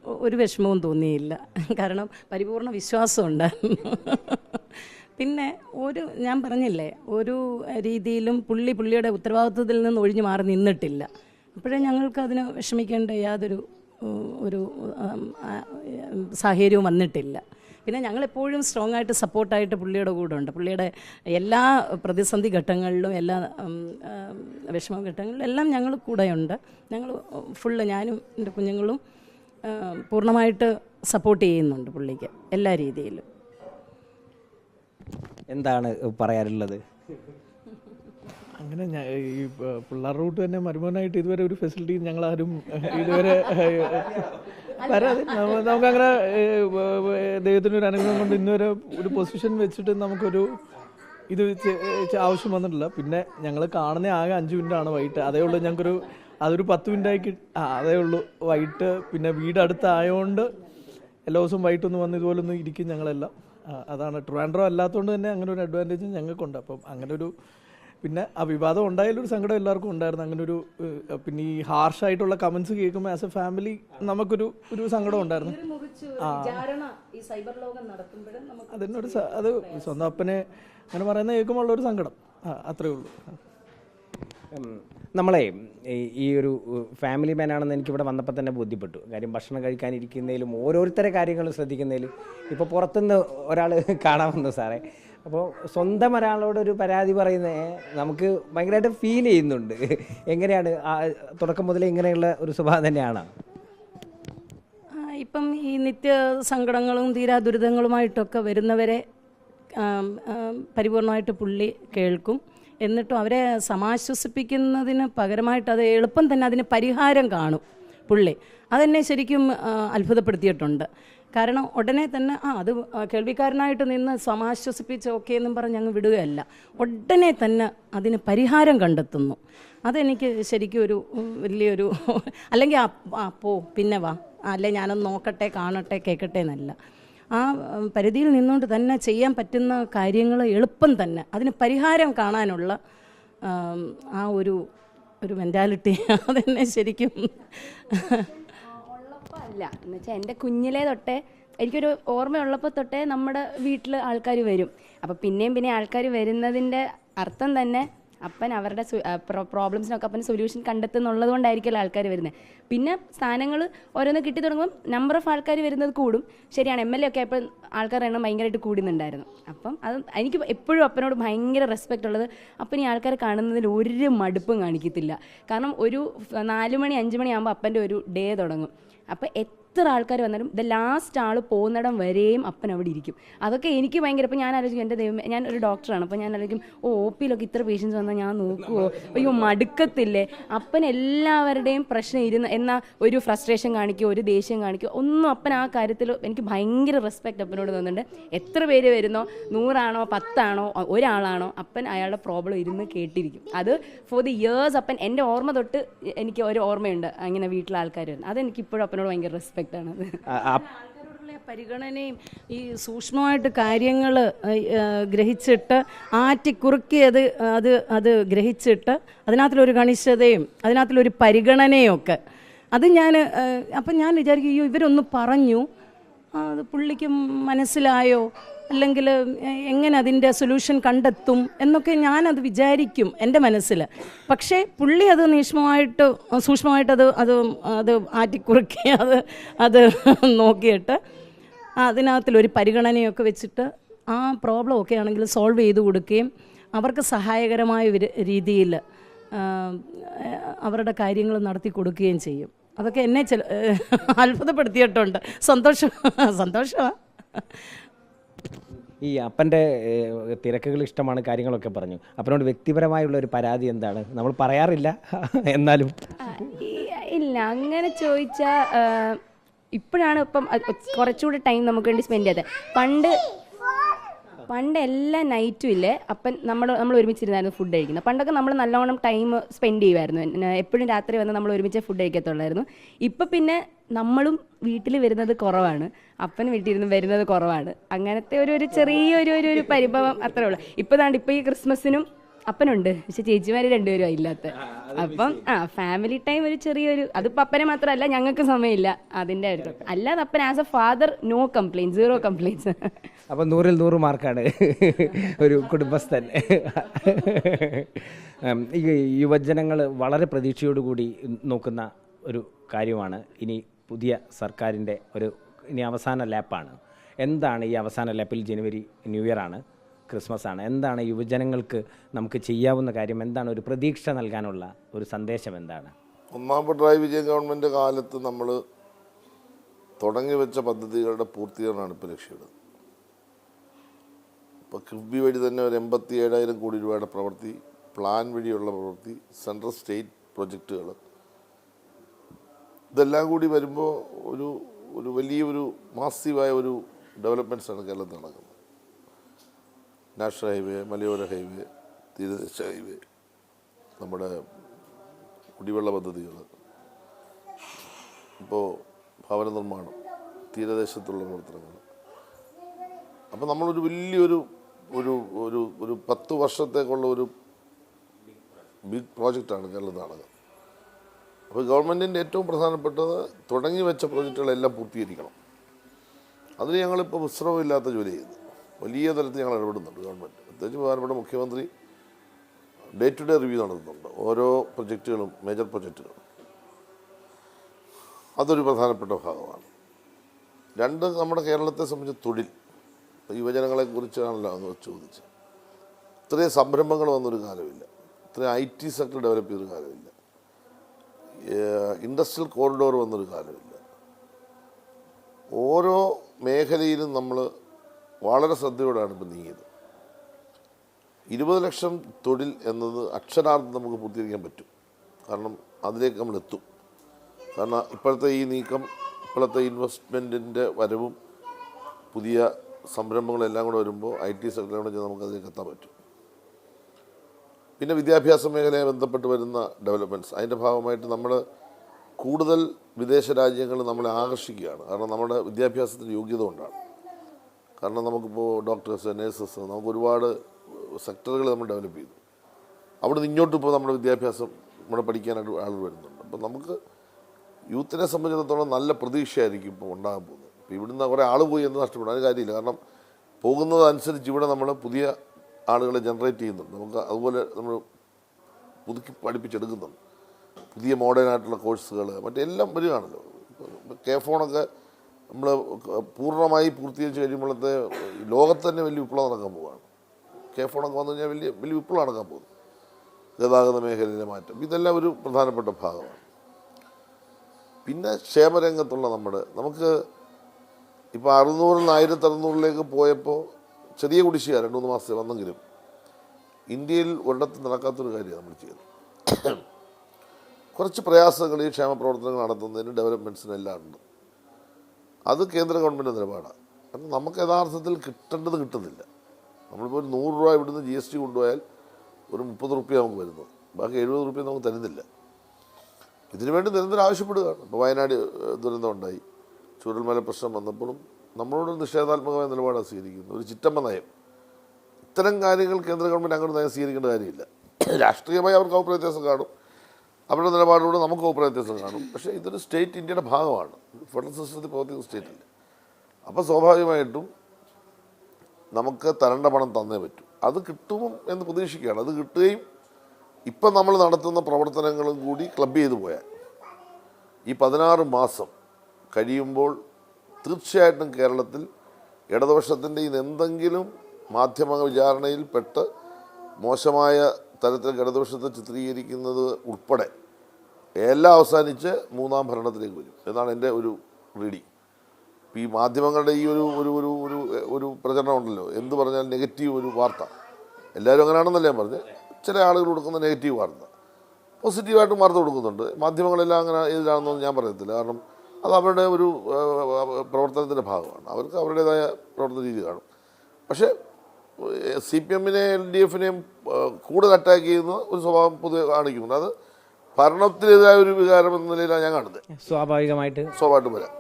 ഒരു വിഷമവും തോന്നിയില്ല. കാരണം പരിപൂർണ വിശ്വാസമുണ്ട്. ഉണ്ടായിരുന്നു പിന്നെ ഒരു ഞാൻ പറഞ്ഞില്ലേ ഒരു രീതിയിലും പുള്ളി പുള്ളിയുടെ ഉത്തരവാദിത്വത്തിൽ നിന്ന് ഒഴിഞ്ഞു മാറി നിന്നിട്ടില്ല. അപ്പോഴേ ഞങ്ങൾക്ക് അതിന് വിഷമിക്കേണ്ട യാതൊരു ഉം, ഒരു ഉം, ആ, സാഹചര്യവും വന്നിട്ടില്ല. പിന്നെ ഞങ്ങളെപ്പോഴും സ്ട്രോങ് ആയിട്ട് സപ്പോർട്ടായിട്ട് പുള്ളിയുടെ കൂടെ ഉണ്ട് പുള്ളിയുടെ എല്ലാ പ്രതിസന്ധി ഘട്ടങ്ങളിലും എല്ലാ വിഷമ ഘട്ടങ്ങളിലും എല്ലാം ഞങ്ങൾ കൂടെയുണ്ട്. ഞങ്ങൾ ഫുള്ള് ഞാനും എന്റെ കുഞ്ഞുങ്ങളും പൂർണമായിട്ട് സപ്പോർട്ട് ചെയ്യുന്നുണ്ട് പുള്ളിക്ക് എല്ലാ രീതിയിലും. എന്താണ് പറയാനുള്ളത്? അങ്ങനെ ഞാൻ ഈ പിള്ളേർ റൂട്ട് തന്നെ മരുമോനായിട്ട് ഇതുവരെ ഒരു ഫെസിലിറ്റി ഞങ്ങൾ ആരും ഇതുവരെ നമ്മ- നമുക്കങ്ങനെ ദൈവത്തിന്റെ ഒരു അനുഗ്രഹം കൊണ്ട് ഇന്നുവരെ ഒരു പൊസിഷൻ വെച്ചിട്ട് നമുക്കൊരു ഇത് ആവശ്യം വന്നിട്ടില്ല. പിന്നെ ഞങ്ങൾ കാണുന്ന ആകെ അഞ്ച് മിനിറ്റ് ആണ് വൈകിട്ട്. അതേ ഉള്ളൂ ഞങ്ങൾക്കൊരു അതൊരു പത്ത് മിനിറ്റ് ആയി അതേ ഉള്ളൂ വൈകിട്ട്. പിന്നെ വീട് അടുത്തായതുകൊണ്ട് എല്ലാ ദിവസവും വൈകിട്ടൊന്ന് വന്ന് ഇതുപോലെ ഇരിക്കും ഞങ്ങളെല്ലാം. അതാണ്. ട്രിവാൻഡ്രം അല്ലാത്തതുകൊണ്ട് തന്നെ അങ്ങനെ ഒരു അഡ്വാന്റേജ് ഞങ്ങൾക്കുണ്ട്. അപ്പം അങ്ങനെ ഒരു പിന്നെ ആ വിവാദം ഉണ്ടായാലും ഒരു സങ്കടം എല്ലാവർക്കും ഉണ്ടായിരുന്നു. അങ്ങനെ ഒരു പിന്നെ ഈ ഹാർഷായിട്ടുള്ള കമന്റ്സ് കേൾക്കുമ്പോൾ ആസ് എ ഫാമിലി നമുക്കൊരു ഒരു സങ്കടം ഉണ്ടായിരുന്നു. ഈ സൈബർ ലോകം നടത്തുമ്പോഴും നമുക്ക് അതിനൊരു അത് സ്വന്തം അപ്പനെ അങ്ങനെ പറയുന്ന കേൾക്കുമ്പോൾ ഉള്ള ഒരു സങ്കടം. അത്രേ ഉള്ളൂ. നമ്മളെ ഈ- ഈ ഒരു ഫാമിലി മാൻ ആണെന്ന് എനിക്കിവിടെ വന്നപ്പോൾ തന്നെ ബോധ്യപ്പെട്ടു. കാര്യം ഭക്ഷണം കഴിക്കാനിരിക്കുന്നതിലും ഓരോരുത്തരെ കാര്യങ്ങളും ശ്രദ്ധിക്കുന്നതിലും ഇപ്പോൾ പുറത്തുനിന്ന് ഒരാൾ [laughs] കാണാൻ വന്നു സാറേ. അപ്പോൾ സ്വന്തം ഒരാളോട് ഒരു പരാതി പറയുന്നത് നമുക്ക് ഭയങ്കരമായിട്ട് ഫീൽ ചെയ്യുന്നുണ്ട്. എങ്ങനെയാണ്? തുടക്കം മുതലേ ഇങ്ങനെയുള്ള ഒരു സ്വഭാവം തന്നെയാണ്? ഇപ്പം ഈ നിത്യ സങ്കടങ്ങളും തീരാ ദുരിതങ്ങളുമായിട്ടൊക്കെ വരുന്നവരെ പരിപൂർണമായിട്ട് പുള്ളി കേൾക്കും. എന്നിട്ടും അവരെ സമാശ്വസിപ്പിക്കുന്നതിന് പകരമായിട്ട് അത് എളുപ്പം തന്നെ അതിന് പരിഹാരം കാണും പുള്ളി. അതെന്നെ ശരിക്കും അത്ഭുതപ്പെടുത്തിയിട്ടുണ്ട്. കാരണം ഉടനെ തന്നെ ആ അത് കേൾവിക്കാരനായിട്ട് നിന്ന് സമാശ്വസിപ്പിച്ച് ഓക്കെ എന്നും പറഞ്ഞ് അങ്ങ് വിടുകയല്ല. ഉടനെ തന്നെ അതിന് പരിഹാരം കണ്ടെത്തുന്നു. അതെനിക്ക് ശരിക്കും ഒരു വലിയൊരു അല്ലെങ്കിൽ ആ, പോ പിന്നെ വാ. അല്ലെ ഞാനൊന്ന് നോക്കട്ടെ കാണട്ടെ കേൾക്കട്ടെ എന്നല്ല. ആ പരിധിയിൽ നിന്നുകൊണ്ട് തന്നെ ചെയ്യാൻ പറ്റുന്ന കാര്യങ്ങൾ എളുപ്പം തന്നെ. അതിന് പരിഹാരം കാണാനുള്ള ആ ഒരു ഒരു മെന്റാലിറ്റി [laughs] അതെന്നെ ശരിക്കും അല്ല എന്ന് വെച്ചാൽ എന്റെ കുഞ്ഞിലേ തൊട്ടേ എനിക്കൊരു ഓർമ്മയുള്ളപ്പോൾ തൊട്ടേ നമ്മുടെ വീട്ടിൽ ആൾക്കാർ വരും. അപ്പോൾ പിന്നെയും പിന്നെ ആൾക്കാർ വരുന്നതിന്റെ അർത്ഥം തന്നെ അപ്പൻ അവരുടെ പ്രോബ്ലംസിനൊക്കെ അപ്പൻ സൊല്യൂഷൻ കണ്ടെത്തുന്നുള്ളത് കൊണ്ടായിരിക്കുമല്ലോ ആൾക്കാർ വരുന്നത് പിന്നെ സ്ഥാനങ്ങൾ ഓരോന്ന് കിട്ടി തുടങ്ങുമ്പോൾ നമ്പർ ഓഫ് ആൾക്കാർ വരുന്നത് കൂടും. ശരിയാണ് എം എൽ എ ഒക്കെ ആയപ്പോൾ ആൾക്കാരുടെ എണ്ണം ഭയങ്കരമായിട്ട് കൂടുന്നുണ്ടായിരുന്നു. അപ്പം അത് എനിക്ക് എപ്പോഴും അപ്പനോട് ഭയങ്കര റെസ്പെക്റ്റ് ഉള്ളത്. അപ്പൻ ഈ ആൾക്കാർ കാണുന്നതിൽ ഒരു മടുപ്പും കാണിക്കത്തില്ല. കാരണം ഒരു നാല് മണി അഞ്ച് മണി അപ്പന്റെ ഒരു ഡേ തുടങ്ങും. അപ്പോൾ എത്ര ആൾക്കാർ വന്നാലും ദ ലാസ്റ്റ് ആൾ പോകുന്നിടം വരെയും അപ്പൻ അവിടെ ഇരിക്കും. അതൊക്കെ എനിക്ക് ഭയങ്കര ഇപ്പം ഞാൻ ആലോചിക്കും എന്റെ ദൈവം ഞാൻ ഒരു ഡോക്ടറാണ് അപ്പോൾ ഞാൻ ആലോചിക്കും ഓ ഒ പിയിലൊക്കെ ഇത്ര പേഷ്യൻസ് വന്നാൽ ഞാൻ നോക്കുമോ അയ്യോ മടുക്കത്തില്ലേ? അപ്പൻ എല്ലാവരുടെയും പ്രശ്നം ഇരുന്ന് എന്നാൽ ഒരു ഫ്രസ്ട്രേഷൻ കാണിക്കുക ഒരു ദേഷ്യം കാണിക്കുക ഒന്നും അപ്പൻ ആ കാര്യത്തിൽ എനിക്ക് ഭയങ്കര റെസ്പെക്റ്റ് അപ്പനോട് തോന്നുന്നുണ്ട് എത്ര പേര് വരുന്നോ? നൂറാണോ? പത്താണോ? ഒരാളാണോ? അപ്പൻ അയാളുടെ പ്രോബ്ലം ഇരുന്ന് കേട്ടിരിക്കും. അത് ഫോർ ദി ഇയേഴ്സ് അപ്പൻ എന്റെ ഓർമ്മ തൊട്ട് എനിക്ക് ഒരു ഓർമ്മയുണ്ട് അങ്ങനെ വീട്ടിലെ ആൾക്കാർ വരുന്നത്. അതെനിക്ക് ഇപ്പോഴും അപ്പനോട് ഭയങ്കര റെസ്പെക്റ്റ് ആണ്. പരിഗണനയും ഈ സൂക്ഷ്മമായിട്ട് കാര്യങ്ങൾ ഗ്രഹിച്ചിട്ട് ആറ്റിക്കുറുക്കി അത് അത് അത് ഗ്രഹിച്ചിട്ട് അതിനകത്തിലൊരു കണിശതയും അതിനകത്തിലൊരു പരിഗണനയും ഒക്കെ അത് ഞാൻ അപ്പം ഞാൻ വിചാരിക്കും അയ്യോ ഇവരൊന്ന് പറഞ്ഞു. അത് പുള്ളിക്ക് മനസ്സിലായോ? അല്ലെങ്കിൽ എങ്ങനെ അതിന്റെ സൊല്യൂഷൻ കണ്ടെത്തും എന്നൊക്കെ ഞാനത് വിചാരിക്കും എന്റെ മനസ്സിൽ. പക്ഷേ പുള്ളി അത് നിഷ്മമായിട്ട് സൂക്ഷ്മമായിട്ട് അത് അത് അത് ആറ്റിക്കുറുക്കി [laughs] അത് അത് നോക്കിയിട്ട് അതിനകത്തിലൊരു പരിഗണനയൊക്കെ വെച്ചിട്ട് ആ പ്രോബ്ലം ഒക്കെ ആണെങ്കിൽ സോൾവ് ചെയ്ത് കൊടുക്കുകയും അവർക്ക് സഹായകരമായ രീതിയിൽ അവരുടെ കാര്യങ്ങൾ നടത്തി കൊടുക്കുകയും ചെയ്യും. അതൊക്കെ എന്നെ ചില അത്ഭുതപ്പെടുത്തിയിട്ടുണ്ട്. സന്തോഷം സന്തോഷമാണ് ഈ അപ്പന്റെ തിരക്കുകൾ ഇഷ്ടമാണ് കാര്യങ്ങളൊക്കെ പറഞ്ഞു. അപ്പനോട് വ്യക്തിപരമായുള്ള ഒരു പരാതി എന്താണ്? നമ്മൾ പറയാറില്ല എന്നാലും. ഇല്ല അങ്ങനെ ചോദിച്ചാൽ ഇപ്പോഴാണ് ഇപ്പം കുറച്ചുകൂടി ടൈം നമുക്ക് വേണ്ടി സ്പെൻഡ് ചെയ്തത്. പണ്ട് പണ്ട് എല്ലാ നൈറ്റും ഇല്ലേ അപ്പം നമ്മൾ നമ്മൾ ഒരുമിച്ചിരുന്നായിരുന്നു ഫുഡ് കഴിക്കുന്നത്. പണ്ടൊക്കെ നമ്മൾ നല്ലോണം ടൈം സ്പെൻഡ് ചെയ്യുമായിരുന്നു. എപ്പോഴും രാത്രി വന്ന് നമ്മൾ ഒരുമിച്ച് ഫുഡ് കഴിക്കത്തുള്ളായിരുന്നു. ഇപ്പം പിന്നെ നമ്മളും വീട്ടിൽ വരുന്നത് കുറവാണ്. അപ്പൻ വീട്ടിലിരുന്ന് വരുന്നത് കുറവാണ്. അങ്ങനത്തെ ഒരു ഒരു ചെറിയൊരു ഒരു ഒരു പരിഭവം അത്രേ ഉള്ളൂ. ഇപ്പം താണ്ട് ഇപ്പം ഈ ക്രിസ്മസിനും അപ്പനുണ്ട്. പക്ഷെ ചേച്ചിമാര് രണ്ടുപേരും ഇല്ലാത്ത അപ്പം ആ ഫാമിലി ടൈം ഒരു ചെറിയൊരു അതിപ്പോ അപ്പനെ മാത്രമല്ല ഞങ്ങൾക്ക് സമയമില്ല. അതിന്റെ ഒരു അല്ലാതെ അപ്പൻ as a father no complaint zero complaints അപ്പം നൂറിൽ നൂറ് മാർക്കാണ് ഒരു കുടുംബസ്ഥൻ. ഈ യുവജനങ്ങൾ വളരെ പ്രതീക്ഷയോടുകൂടി നോക്കുന്ന ഒരു കാര്യമാണ്. ഇനി പുതിയ സർക്കാരിന്റെ ഒരു ഇനി അവസാന ലാപ്പാണ്. എന്താണ് ഈ അവസാന ലാപ്പിൽ ജനുവരി ന്യൂ ഇയർ ആണ് ക്രിസ്മസ് ആണ്? എന്താണ് യുവജനങ്ങൾക്ക് നമുക്ക് ചെയ്യാവുന്ന കാര്യം? എന്താണ് ഒരു പ്രതീക്ഷ നൽകാനുള്ള ഒരു സന്ദേശം എന്താണ്? ഒന്നാം പിണറായി വിജയൻ ഗവൺമെന്റ് കാലത്ത് നമ്മൾ തുടങ്ങി വെച്ച പദ്ധതികളുടെ പൂർത്തീകരണമാണ് ഇപ്പോൾ ലക്ഷ്യമിടുന്നത്. ഇപ്പോൾ കിഫ്ബി വഴി തന്നെ ഒരു എൺപത്തി ഏഴായിരം കോടി രൂപയുടെ പ്രവൃത്തി പ്ലാൻ വഴിയുള്ള പ്രവൃത്തി സെൻട്രൽ സ്റ്റേറ്റ് പ്രൊജക്റ്റുകൾ ഇതെല്ലാം കൂടി വരുമ്പോൾ ഒരു ഒരു വലിയൊരു മാസീവായ ഒരു ഡെവലപ്മെന്റ്സാണ് കേരളത്തിൽ നടക്കുന്നത്. നാഷണൽ ഹൈവേ മലയോര ഹൈവേ തീരദേശ ഹൈവേ നമ്മുടെ കുടിവെള്ള പദ്ധതികൾ. ഇപ്പോൾ ഭവന നിർമ്മാണം തീരദേശത്തുള്ള പ്രവർത്തനങ്ങൾ. അപ്പോൾ നമ്മളൊരു വലിയൊരു ഒരു ഒരു ഒരു പത്ത് വർഷത്തേക്കുള്ള ഒരു ബിഗ് പ്രോജക്റ്റാണ് കേരള നാടകം. അപ്പോൾ ഗവൺമെന്റിന്റെ ഏറ്റവും പ്രധാനപ്പെട്ടത് തുടങ്ങി വെച്ച പ്രോജക്റ്റുകളെല്ലാം പൂർത്തീകരിക്കണം. അതിന് ഞങ്ങളിപ്പോൾ വിശ്രമമില്ലാത്ത ജോലി ചെയ്യുന്നു. വലിയ തരത്തിൽ ഞങ്ങൾ ഇടപെടുന്നുണ്ട് ഗവൺമെന്റ് പ്രത്യേകിച്ച് പ്രധാനപ്പെട്ട മുഖ്യമന്ത്രി ഡേ ടു ഡേ റിവ്യൂ നടത്തുന്നുണ്ട്. ഓരോ പ്രൊജക്റ്റുകളും മേജർ പ്രൊജക്റ്റുകളും. അതൊരു പ്രധാനപ്പെട്ട ഭാഗമാണ്. രണ്ട് നമ്മുടെ കേരളത്തെ സംബന്ധിച്ച് തൊഴിൽ. ഇപ്പോൾ യുവജനങ്ങളെ കുറിച്ചാണല്ലോ അന്ന് ചോദിച്ചത്. ഇത്രയും സംരംഭങ്ങൾ വന്നൊരു കാലമില്ല ഇത്രയും ഐ ടി സെക്ടർ ഡെവലപ്പ് ചെയ്തൊരു കാലമില്ല ഇൻഡസ്ട്രിയൽ കോറിഡോർ വന്നൊരു കാലമില്ല ഓരോ മേഖലയിലും നമ്മൾ വളരെ ശ്രദ്ധയോടെയാണ് ഇപ്പം നീങ്ങിയത്. ഇരുപത് ലക്ഷം തൊഴിൽ എന്നത് അക്ഷരാർത്ഥം നമുക്ക് പൂർത്തീകരിക്കാൻ പറ്റും. കാരണം അതിലേക്ക് നമ്മൾ എത്തും. കാരണം ഇപ്പോഴത്തെ ഈ നീക്കം ഇപ്പോഴത്തെ ഇൻവെസ്റ്റ്മെന്റിന്റെ വരവും പുതിയ സംരംഭങ്ങളെല്ലാം കൂടെ വരുമ്പോൾ ഐ ടി സെക്ടറിനെ കൂടെ ചെയ്ത് നമുക്ക് അതിലേക്ക് എത്താൻ പറ്റും. പിന്നെ വിദ്യാഭ്യാസ മേഖലയെ ബന്ധപ്പെട്ട് വരുന്ന ഡെവലപ്മെന്റ്സ് അതിന്റെ ഭാഗമായിട്ട് നമ്മൾ കൂടുതൽ വിദേശ രാജ്യങ്ങൾ നമ്മളെ ആകർഷിക്കുകയാണ്. കാരണം നമ്മുടെ വിദ്യാഭ്യാസത്തിന് യോഗ്യത കൊണ്ടാണ്. കാരണം നമുക്കിപ്പോൾ ഡോക്ടേഴ്സ് നേഴ്സസ് നമുക്ക് ഒരുപാട് സെക്ടറുകൾ നമ്മൾ ഡെവലപ്പ് ചെയ്തു. അവിടെ നിന്ന് ഇങ്ങോട്ട് ഇപ്പോൾ നമ്മുടെ വിദ്യാഭ്യാസം നമ്മുടെ പഠിക്കാനായിട്ട് ആളുകൾ വരുന്നുണ്ട്. അപ്പോൾ നമുക്ക് യൂത്തിനെ സംബന്ധിച്ചിടത്തോളം നല്ല പ്രതീക്ഷയായിരിക്കും ഇപ്പോൾ ഉണ്ടാകാൻ പോകുന്നത്. ഇപ്പോൾ ഇവിടുന്ന് കുറേ ആൾ പോയി എന്ന് നഷ്ടപ്പെടും. അത് കാര്യമില്ല. കാരണം പോകുന്നതനുസരിച്ച് ഇവിടെ നമ്മൾ പുതിയ ആളുകളെ ജനറേറ്റ് ചെയ്യുന്നുണ്ട്. നമുക്ക് അതുപോലെ നമ്മൾ പുതുക്കി പഠിപ്പിച്ചെടുക്കുന്നുണ്ട്. പുതിയ മോഡേൺ ആയിട്ടുള്ള കോഴ്സുകൾ മറ്റെല്ലാം വരികയാണല്ലോ കെ ഫോണൊക്കെ നമ്മൾ പൂർണമായി പൂർത്തീകരിച്ച് കഴിയുമ്പോഴത്തെ ലോകത്ത് തന്നെ വലിയ വിപ്ലവം നടക്കാൻ പോവുകയാണ് കെ ഫോണൊക്കെ വന്നു കഴിഞ്ഞാൽ വലിയ വലിയ വിപ്ലവം നടക്കാൻ പോകുന്നു ഗതാഗത മേഖലയിലെ മാറ്റം. ഇതെല്ലാം ഒരു പ്രധാനപ്പെട്ട ഭാഗമാണ്. പിന്നെ ക്ഷേമരംഗത്തുള്ള നമ്മുടെ നമുക്ക് ഇപ്പോൾ അറുന്നൂറിൽ നിന്ന് ആയിരത്തി അറുന്നൂറിലേക്ക് പോയപ്പോൾ ചെറിയ കുടിശ്ശിക രണ്ട് മൂന്ന് മാസത്തെ വന്നെങ്കിലും ഇന്ത്യയിൽ ഒരിടത്ത് നടക്കാത്തൊരു കാര്യമാണ് നമ്മൾ ചെയ്യുന്നത്. കുറച്ച് പ്രയാസങ്ങൾ ഈ ക്ഷേമ പ്രവർത്തനങ്ങൾ നടത്തുന്നതിന് ഡെവലപ്മെന്റ്സിനെല്ലാം ഉണ്ട്. അത് കേന്ദ്ര ഗവൺമെന്റ് നിലപാടാണ്. കാരണം നമുക്ക് യഥാർത്ഥത്തിൽ കിട്ടേണ്ടത് കിട്ടുന്നില്ല. നമ്മളിപ്പോൾ ഒരു നൂറ് രൂപ ഇവിടുന്ന് ജി എസ് ടി കൊണ്ടുപോയാൽ ഒരു മുപ്പത് റുപ്യ നമുക്ക് വരുന്നത്. ബാക്കി എഴുപത് റുപ്യ നമുക്ക് തരുന്നില്ല. ഇതിനുവേണ്ടി നിരന്തരം ആവശ്യപ്പെടുകയാണ്. ഇപ്പോൾ വയനാട് ദുരന്തം ഉണ്ടായി. ചൂരൽമല പ്രശ്നം വന്നപ്പോഴും നമ്മളോട് നിഷേധാത്മകമായ നിലപാടാണ് സ്വീകരിക്കുന്നത്. ഒരു ചിറ്റമ്മ നയം. ഇത്തരം കാര്യങ്ങൾ കേന്ദ്ര ഗവൺമെന്റ് അങ്ങോട്ട് നയം സ്വീകരിക്കേണ്ട കാര്യമില്ല. രാഷ്ട്രീയമായി അവർക്ക് അഭിപ്രായ വ്യത്യാസം കാണും. അവരുടെ നിലപാടിലൂടെ നമുക്ക് അഭിപ്രായ വ്യത്യാസം കാണും. പക്ഷേ ഇതൊരു സ്റ്റേറ്റ് ഇന്ത്യയുടെ ഭാഗമാണ്. ഫെഡറൽ സിസ്റ്റത്തിൽ പ്രവർത്തിക്കുന്ന സ്റ്റേറ്റല്ലേ. അപ്പോൾ സ്വാഭാവികമായിട്ടും നമുക്ക് തരേണ്ട പണം തന്നേ പറ്റൂ. അത് കിട്ടും എന്ന് പ്രതീക്ഷിക്കുകയാണ്. അത് കിട്ടുകയും ഇപ്പം നമ്മൾ നടത്തുന്ന പ്രവർത്തനങ്ങളും കൂടി ക്ലബ് ചെയ്തു പോയാൽ ഈ പതിനാറ് മാസം കഴിയുമ്പോൾ തീർച്ചയായിട്ടും കേരളത്തിൽ ഇടതുപക്ഷത്തിന്റെ ഇത് എന്തെങ്കിലും മാധ്യമ വിചാരണയിൽ പെട്ട് മോശമായ തരത്തിൽ ഇടതുപക്ഷത്തെ ചിത്രീകരിക്കുന്നത് ഉൾപ്പെടെ എല്ലാം അവസാനിച്ച് മൂന്നാം ഭരണത്തിലേക്ക് വരും. എന്നാണ് എന്റെ ഒരു റീഡിങ് ഈ മാധ്യമങ്ങളുടെ ഈ ഒരു ഒരു ഒരു ഒരു ഒരു പ്രചരണം ഉണ്ടല്ലോ. എന്ത് പറഞ്ഞാൽ നെഗറ്റീവ് ഒരു വാർത്ത. എല്ലാവരും അങ്ങനെയാണെന്നല്ല ഞാൻ പറഞ്ഞത് ചില ആളുകൾ കൊടുക്കുന്ന നെഗറ്റീവ് വാർത്ത. പോസിറ്റീവായിട്ടും വാർത്ത കൊടുക്കുന്നുണ്ട്. മാധ്യമങ്ങളെല്ലാം അങ്ങനെ എതിരാണെന്നൊന്നും ഞാൻ പറയത്തില്ല. കാരണം അത് അവരുടെ ഒരു പ്രവർത്തനത്തിന്റെ ഭാഗമാണ്. അവർക്ക് അവരുടേതായ പ്രവർത്തന രീതി കാണും. പക്ഷേ സി പി എമ്മിനെ എൽ ഡി എഫിനെയും കൂടുതൽ അറ്റാക്ക് ചെയ്യുന്ന ഒരു സ്വഭാവം പൊതുവെ കാണിക്കുന്നു അത് ഭരണത്തിനെതിരായ ഒരു വികാരം എന്ന നിലയിലാണ് ഞാൻ കാണുന്നത്. സ്വാഭാവികമായിട്ട്. സ്വാഭാവികമായിട്ട് വരാം.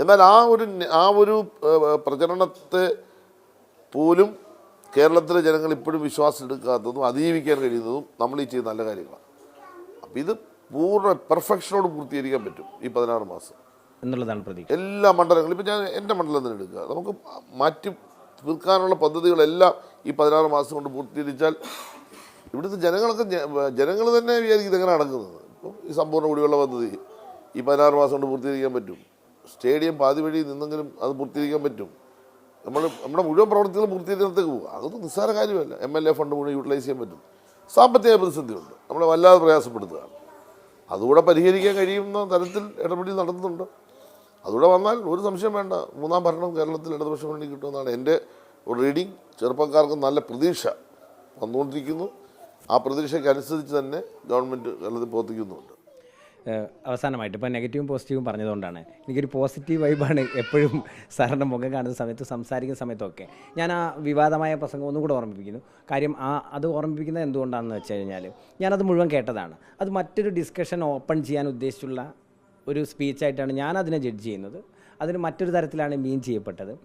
എന്നാൽ ആ ഒരു ആ ഒരു പ്രചരണത്തെ പോലും കേരളത്തിലെ ജനങ്ങൾ ഇപ്പോഴും വിശ്വാസം എടുക്കാത്തതും അതിജീവിക്കാൻ കഴിയുന്നതും നമ്മൾ ഈ ചെയ്യുന്ന നല്ല കാര്യങ്ങളാണ്. അപ്പം ഇത് പൂർണ പെർഫെക്ഷനോട് പൂർത്തീകരിക്കാൻ പറ്റും ഈ പതിനാറ് മാസം. എന്നുള്ളതാണ് പ്രതീക്ഷ. എല്ലാ മണ്ഡലങ്ങളും ഇപ്പം ഞാൻ എന്റെ മണ്ഡലം തന്നെ എടുക്കുക. നമുക്ക് മാറ്റി തീർക്കാനുള്ള പദ്ധതികളെല്ലാം ഈ പതിനാറ് മാസം കൊണ്ട് പൂർത്തീകരിച്ചാൽ ഇവിടുത്തെ ജനങ്ങളൊക്കെ ജനങ്ങൾ തന്നെ വിചാരിക്കും ഇതെങ്ങനെ നടക്കുന്നത്. ഇപ്പം ഈ സമ്പൂർണ കുടിവെള്ള പദ്ധതി ഈ പതിനാറ് മാസം കൊണ്ട് പൂർത്തീകരിക്കാൻ പറ്റും. സ്റ്റേഡിയം പാതി വഴി നിന്നെങ്കിലും അത് പൂർത്തീകരിക്കാൻ പറ്റും. നമ്മൾ നമ്മുടെ മുഴുവൻ പ്രവർത്തികളും പൂർത്തീകരണത്തേക്ക് പോകും അതൊന്നും നിസ്സാര കാര്യമല്ല. എം എൽ എ ഫണ്ട് മുഴുവൻ യൂട്ടിലൈസ് ചെയ്യാൻ പറ്റും. സാമ്പത്തിക പ്രതിസന്ധിയുണ്ട്. നമ്മളെ വല്ലാതെ പ്രയാസപ്പെടുത്തുകയാണ്. അതുകൂടെ പരിഹരിക്കാൻ കഴിയുന്ന തരത്തിൽ ഇടപെടൽ നടത്തുന്നുണ്ട്. അതുകൂടെ വന്നാൽ ഒരു സംശയം വേണ്ട. മൂന്നാം ഭരണം കേരളത്തിൽ ഇടതുപക്ഷം വേണ്ടി കിട്ടുമെന്നാണ് എന്റെ ഒരു റീഡിങ് ചെറുപ്പക്കാർക്ക് നല്ല പ്രതീക്ഷ വന്നുകൊണ്ടിരിക്കുന്നു. ആ പ്രതീക്ഷയ്ക്ക് അനുസരിച്ച് തന്നെ ഗവൺമെന്റ് കേരളത്തിൽ പ്രവർത്തിക്കുന്നുണ്ട്. അവസാനമായിട്ട്. ഇപ്പോൾ നെഗറ്റീവും പോസിറ്റീവും പറഞ്ഞതുകൊണ്ടാണ്. എനിക്കൊരു പോസിറ്റീവ് വൈബാണ് എപ്പോഴും സാറിന്റെ മുഖം കാണുന്ന സമയത്ത് സംസാരിക്കുന്ന സമയത്തൊക്കെ ഞാൻ ആ വിവാദമായ പ്രസംഗം ഒന്നും കൂടെ ഓർമ്മിപ്പിക്കുന്നു. കാര്യം ആ അത് ഓർമ്മിപ്പിക്കുന്നത് എന്തുകൊണ്ടാണെന്ന് വെച്ച് കഴിഞ്ഞാൽ ഞാനത് മുഴുവൻ കേട്ടതാണ്. അത് മറ്റൊരു ഡിസ്കഷൻ ഓപ്പൺ ചെയ്യാൻ ഉദ്ദേശിച്ചുള്ള ഒരു സ്പീച്ചായിട്ടാണ് ഞാൻ അതിനെ ജഡ്ജ് ചെയ്യുന്നത്. അതിന് മറ്റൊരു തരത്തിലാണ് മീൻ ചെയ്യപ്പെട്ടത്.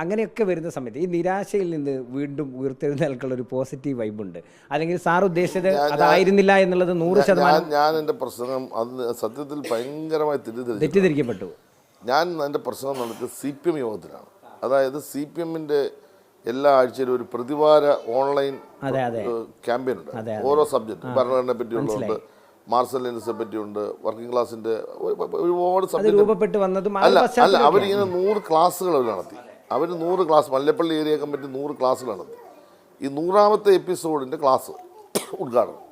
അങ്ങനെയൊക്കെ വരുന്ന സമയത്ത് ഈ നിരാശയിൽ നിന്ന് വീണ്ടും ഉയർത്തെഴുന്നേൽക്കുള്ള ഒരു പോസിറ്റീവ് വൈബുണ്ട് അല്ലെങ്കിൽ സാർ ഉദ്ദേശിച്ചത് അതായിരുന്നില്ല എന്നുള്ളത് നൂറ് ശതമാനം ഞാൻ എന്റെ പ്രസംഗം അത് സത്യത്തിൽ ഭയങ്കരമായി തെറ്റിദ്ധരിക്കപ്പെട്ടു. ഞാൻ എന്റെ പ്രസംഗം നടത്തിയത് സി പി എം യോഗത്തിലാണ്. അതായത് സി പി എമ്മിന്റെ എല്ലാ ആഴ്ചയിലും ഒരു പ്രതിവാര ഓൺലൈൻ ക്യാമ്പയിൻ ഉണ്ട്. ഓരോ സബ്ജക്റ്റ് ഭരണഘടനയെ പറ്റിയുള്ളതുണ്ട് മാർസൽ ലിൻസിനെ പറ്റിയുണ്ട് വർക്കിംഗ് ക്ലാസിന്റെ ഒരുപാട് സബ്ജക്ട് അല്ല അല്ല. അവരിങ്ങനെ നൂറ് ക്ലാസ്സുകൾ അവർ നടത്തി. അവർ നൂറ് ക്ലാസ് മല്ലപ്പള്ളി ഏരിയ കമ്മിറ്റി നൂറ് ക്ലാസ്സുകളാണ് ഈ നൂറാമത്തെ എപ്പിസോഡിന്റെ ക്ലാസ് ഉദ്ഘാടനം.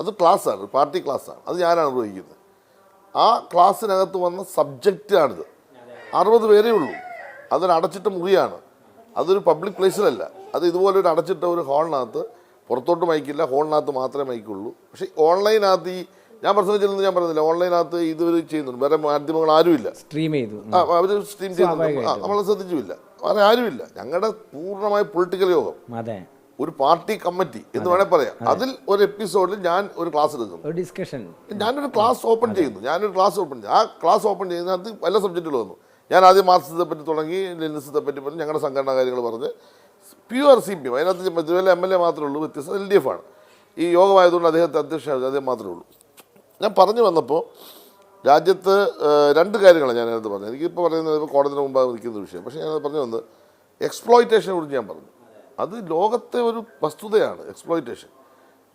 അത് ക്ലാസ്സാണ് പാർട്ടി ക്ലാസ്സാണ് അത് ഞാനാണ് നിർവഹിക്കുന്നത്. ആ ക്ലാസ്സിനകത്ത് വന്ന സബ്ജക്റ്റാണിത് അറുപത് പേരേ ഉള്ളൂ. അതൊരു മുറിയാണ്. അതൊരു പബ്ലിക് പ്ലേസിലല്ല അത് ഇതുപോലെ ഒരു അടച്ചിട്ട ഒരു ഹാളിനകത്ത് പുറത്തോട്ട് മയക്കില്ല ഹോളിനകത്ത് മാത്രമേ മയക്കുള്ളൂ പക്ഷേ ഓൺലൈനകത്ത് ഈ ഞാൻ പ്രസംഗിച്ചിരുന്നത് ഞാൻ പറഞ്ഞില്ല ഓൺലൈനകത്ത് ഇത് ചെയ്യുന്നുണ്ട്. വേറെ മാധ്യമങ്ങൾ ആരുമില്ല. സ്ട്രീം ചെയ്തു. ആ അവർ സ്ട്രീം ചെയ്യുന്നുണ്ട് നമ്മൾ ശ്രദ്ധിച്ചുമില്ല. വേറെ ആരുമില്ല. ഞങ്ങളുടെ പൂർണമായ പൊളിറ്റിക്കൽ യോഗം. അതെ. ഒരു പാർട്ടി കമ്മിറ്റി എന്ന് വേണേൽ പറയാം. അതിൽ ഒരു എപ്പിസോഡിൽ ഞാൻ ഒരു ക്ലാസ് എടുക്കുന്നു. ഡിസ്കഷൻ ഞാനൊരു ക്ലാസ് ഓപ്പൺ ചെയ്യുന്നു. ഞാനൊരു ക്ലാസ് ഓപ്പൺ ചെയ്യുന്നു. ആ ക്ലാസ് ഓപ്പൺ ചെയ്യുന്നതിനകത്ത് പല സബ്ജക്റ്റുകൾ വന്നു. ഞാൻ ആദ്യം മാർക്സിസത്തെ പറ്റി തുടങ്ങി ലെനിസത്തെ പറ്റി പറഞ്ഞു ഞങ്ങളുടെ സംഘടനാ കാര്യങ്ങൾ പറഞ്ഞ് പ്യുവർ സി പി എം അതിനകത്ത് ഇതുവരെ എം എൽ എ മാത്രമേ ഉള്ളൂ. വ്യത്യസ്തം. എൽ ഡി എഫ് ആണ്. ഈ യോഗമായതുകൊണ്ട് അദ്ദേഹത്തെ അധ്യക്ഷ അദ്ദേഹം മാത്രമേ ഉള്ളൂ. ഞാൻ പറഞ്ഞു വന്നപ്പോൾ രാജ്യത്ത് രണ്ട് കാര്യങ്ങളാണ് ഞാനത് പറഞ്ഞത്. എനിക്കിപ്പോൾ പറയുന്നത് ഇപ്പോൾ കോടതിന് മുമ്പാകെ നിൽക്കുന്ന വിഷയം. പക്ഷേ ഞാനത് പറഞ്ഞു വന്നത് എക്സ്പ്ലോയിറ്റേഷനെ കുറിച്ച് ഞാൻ പറഞ്ഞു. അത് ലോകത്തെ ഒരു വസ്തുതയാണ് എക്സ്പ്ലോയിറ്റേഷൻ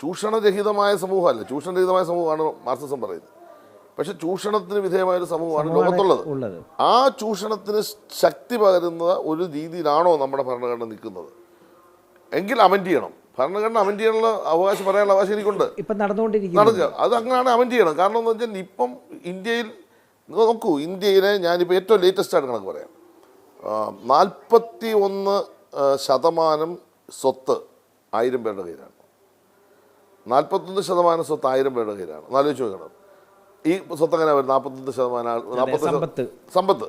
ചൂഷണരഹിതമായ സമൂഹമല്ല. ചൂഷണരഹിതമായ സമൂഹമാണ് മാർക്സിസം പറയുന്നത്. പക്ഷെ ചൂഷണത്തിന് വിധേയമായ ഒരു സമൂഹമാണ് ലോകത്തുള്ളത്. ആ ചൂഷണത്തിന് ശക്തി പകരുന്ന ഒരു രീതിയിലാണോ നമ്മുടെ ഭരണഘടന നിൽക്കുന്നത്? എങ്കിൽ അമെൻഡ് ചെയ്യണം. ഭരണഘടന അമെൻഡ് ചെയ്യാനുള്ള അവകാശം പറയാനുള്ള അവകാശം എനിക്കുണ്ട്. ഇപ്പൊ നടക്കുക. അത് അങ്ങനെയാണ് അമെൻഡ് ചെയ്യണം. കാരണം എന്ന് വെച്ചാൽ ഇപ്പം ഇന്ത്യയിൽ നോക്കൂ ഇന്ത്യയിലെ ഞാനിപ്പോൾ ഏറ്റവും ലേറ്റസ്റ്റ് ആണ് കണക്ക് പറയാം. നാൽപ്പത്തി ഒന്ന് ശതമാനം സ്വത്ത് ആയിരം പേരുടെ കയ്യിലാണ്. നാൽപ്പത്തൊന്ന് ശതമാനം സ്വത്ത് ആയിരം പേരുടെ കയ്യിലാണ്. നാലോചിച്ച് നോക്കണം. ഈ സ്വത്ത് അങ്ങനെ വരും നാൽപ്പത്തൊന്ന് ശതമാനം സമ്പത്ത്.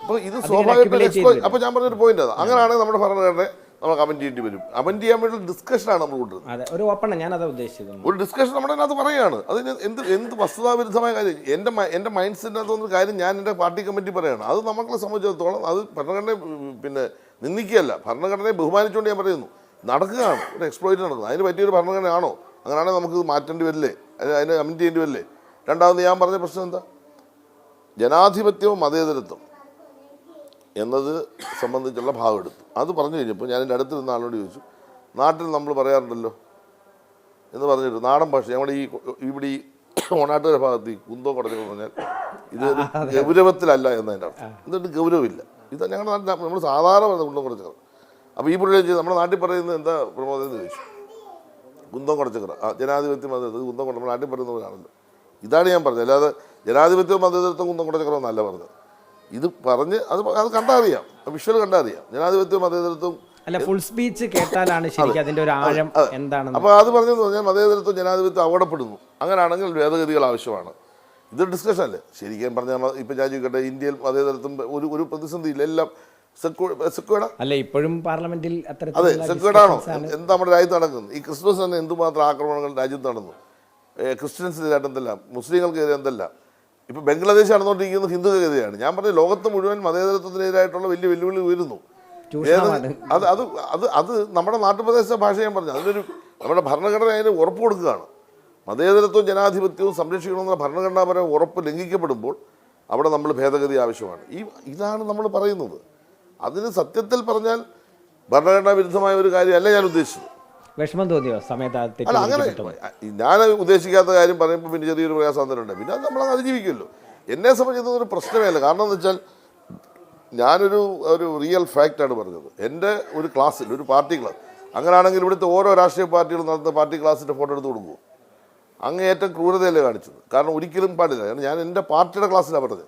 അപ്പോൾ ഇത് സ്വാഭാവിക സ്വാഭാവികമായിട്ടും അപ്പോൾ ഞാൻ പറഞ്ഞൊരു പോയിന്റ് അതാണ് അങ്ങനെയാണെങ്കിൽ നമ്മുടെ ഭരണഘടനയെ നമ്മൾ കമന്റ് ചെയ്യേണ്ടി വരും. കമന്റ് ചെയ്യാൻ വേണ്ടി ഡിസ്കഷനാണ് നമ്മൾ കൊണ്ടുവരുന്നത്. അതെ ഒരു ഓപ്പൺ ഞാൻ അതാ ഉദ്ദേശിച്ചത്. ഒരു ഡിസ്കഷൻ നമ്മുടെ അതിനകത്ത് പറയുകയാണ്. അതിന് എന്ത് എന്ത് വസ്തുതാവിരുദ്ധമായ കാര്യം എന്റെ എന്റെ എന്റെ മൈൻഡ് സെറ്റിനകത്ത് ഒരു കാര്യം ഞാൻ എന്റെ പാർട്ടി കമ്മിറ്റി പറയുകയാണ്. അത് നമ്മളെ സംബന്ധിച്ചിടത്തോളം അത് ഭരണഘടനയെ പിന്നെ നിന്ദിക്കുകയല്ല. ഭരണഘടനയെ ബഹുമാനിച്ചുകൊണ്ട് ഞാൻ പറയുന്നു. നടക്കുകയാണ്. ഒരു എക്സ്പ്ലോയിറ്റ് നടക്കുന്നത് അതിന് പറ്റിയൊരു ഭരണഘടനയാണോ? അങ്ങനെയാണെങ്കിൽ നമുക്ക് മാറ്റേണ്ടി വരില്ലേ? അതിന് അതിന് കമന്റ് ചെയ്യേണ്ടി വരില്ലേ? രണ്ടാമത് ഞാൻ പറഞ്ഞ പ്രശ്നം എന്താ? ജനാധിപത്യവും മതേതരത്വം. എന്നത് സംബന്ധിച്ചുള്ള ഭാഗം എടുത്തു. അത് പറഞ്ഞു കഴിഞ്ഞപ്പോൾ ഞാൻ എന്റെ അടുത്തിരുന്ന ആളോട് ചോദിച്ചു നാട്ടിൽ നമ്മൾ പറയാറുണ്ടല്ലോ? എന്ന് പറഞ്ഞിട്ട് നാടൻ ഭാഷ നമ്മുടെ ഈ ഇവിടെ ഈ ഓണാട്ടുകര ഭാഗത്ത് ഈ കുന്തോ കടച്ചെന്ന് പറഞ്ഞാൽ ഇത് ഗൗരവത്തിലല്ല എന്നതിന്റെ അർത്ഥം. എന്നിട്ട് ഗൗരവമില്ല. ഇത് ഞങ്ങളുടെ നാട്ടിൽ നമ്മൾ സാധാരണ പറയുന്നത് കുന്തം കുറച്ചക്കറ അപ്പോൾ ഈ പുള്ളി ചോദിച്ചു നമ്മുടെ നാട്ടിൽ പറയുന്നത് എന്താ പ്രമോദം എന്ന് ചോദിച്ചു? കുന്തം കുറച്ചക്കറ ആ ജനാധിപത്യ മതത്തിൽ കുന്തം കുറച്ച് നമ്മുടെ നാട്ടിൽ പറയുന്ന പോലെയാണല്ലോ. ഇതാണ് ഞാൻ പറഞ്ഞത്. അല്ലാതെ ജനാധിപത്യവും മതത്തിൽ കുന്തം കുറച്ചക്കറ എന്നല്ല പറഞ്ഞത്. ഇത് പറഞ്ഞ് അത് അത് കണ്ടാ അറിയാം വിഷ്വൽ കണ്ടാ അറിയാം ജനാധിപത്യവും മതേതരത്വം അല്ല ഫുൾ സ്പീച്ച് കേട്ടാലാണ് ശരിക്കും അതിന്റെ ഒരു ആഴം എന്താണെന്ന്. അപ്പോൾ അത് പറഞ്ഞെന്ന് പറഞ്ഞാൽ മതേതരത്വം ജനാധിപത്യം അവടപ്പെടുന്നു അങ്ങനെയാണെങ്കിൽ ഭേദഗതികൾ ആവശ്യമാണ്. ഇത് ഡിസ്കഷൻ അല്ലേ? ശരിക്കും പറഞ്ഞാൽ ഇപ്പം ഞാൻ ചോദിക്കട്ടെ ഇന്ത്യയിൽ മതേതരത്വം ഒരു ഒരു പ്രതിസന്ധിയില്ല എല്ലാം അല്ല ഇപ്പോഴും പാർലമെന്റിൽ അതെ സെക്വേഡാണോ എന്ത് നമ്മുടെ രാജ്യത്ത് നടക്കുന്നത്? ഈ ക്രിസ്മസ് തന്നെ എന്തുമാത്രം ആക്രമണങ്ങൾ രാജ്യത്ത് നടന്നു? ക്രിസ്ത്യൻസിനെതിരെ എന്തെല്ലാം മുസ്ലിങ്ങൾക്കെതിരെ എന്തെല്ലാം? ഇപ്പൊ ബംഗ്ലാദേശ് നടന്നുകൊണ്ടിരിക്കുന്നത് ഹിന്ദുക്കെതിരെയാണ് ഞാൻ പറഞ്ഞ ലോകത്ത് മുഴുവൻ മതേതരത്വത്തിനെതിരായിട്ടുള്ള വലിയ വെല്ലുവിളി ഉയരുന്നു. അത് അത് അത് അത് നമ്മുടെ നാട്ടുപ്രദേശ ഭാഷ ഞാൻ പറഞ്ഞു അതിനൊരു നമ്മുടെ ഭരണഘടന അതിന് ഉറപ്പ് കൊടുക്കുകയാണ്. മതേതരത്വവും ജനാധിപത്യവും സംരക്ഷിക്കണമെന്ന ഭരണഘടനാപരം ഉറപ്പ് ലംഘിക്കപ്പെടുമ്പോൾ അവിടെ നമ്മൾ ഭേദഗതി ആവശ്യമാണ്. ഈ ഇതാണ് നമ്മൾ പറയുന്നത്. അതിന് സത്യത്തിൽ പറഞ്ഞാൽ ഭരണഘടനാ വിരുദ്ധമായ ഒരു കാര്യമല്ല ഞാൻ ഉദ്ദേശിച്ചത്. വിഷമം തോന്നിയോ? സമയത്ത് അല്ല അങ്ങനെ ഞാൻ ഉദ്ദേശിക്കാത്ത കാര്യം പറയുമ്പോൾ പിന്നെ ചെറിയൊരു പ്രയാസാന്തരമുണ്ട് പിന്നെ അത് നമ്മൾ അതിജീവിക്കുമല്ലോ. എന്നെ സംബന്ധിച്ചത് ഒരു പ്രശ്നമേ അല്ല കാരണം എന്ന് വെച്ചാൽ ഞാനൊരു ഒരു റിയൽ ഫാക്റ്റാണ് പറഞ്ഞത്. എന്റെ ഒരു ക്ലാസ്സിൽ ഒരു പാർട്ടി ക്ലാസ് അങ്ങനെയാണെങ്കിൽ ഇവിടുത്തെ ഓരോ രാഷ്ട്രീയ പാർട്ടികളും നടത്തുന്ന പാർട്ടി ക്ലാസ്സിന്റെ ഫോട്ടോ എടുത്ത് കൊടുക്കുമോ ഏറ്റവും ക്രൂരതയല്ലേ കാണിച്ചത്. കാരണം ഒരിക്കലും പാടില്ല. കാരണം ഞാൻ എന്റെ പാർട്ടിയുടെ ക്ലാസ്സിലാണ് പറഞ്ഞത്.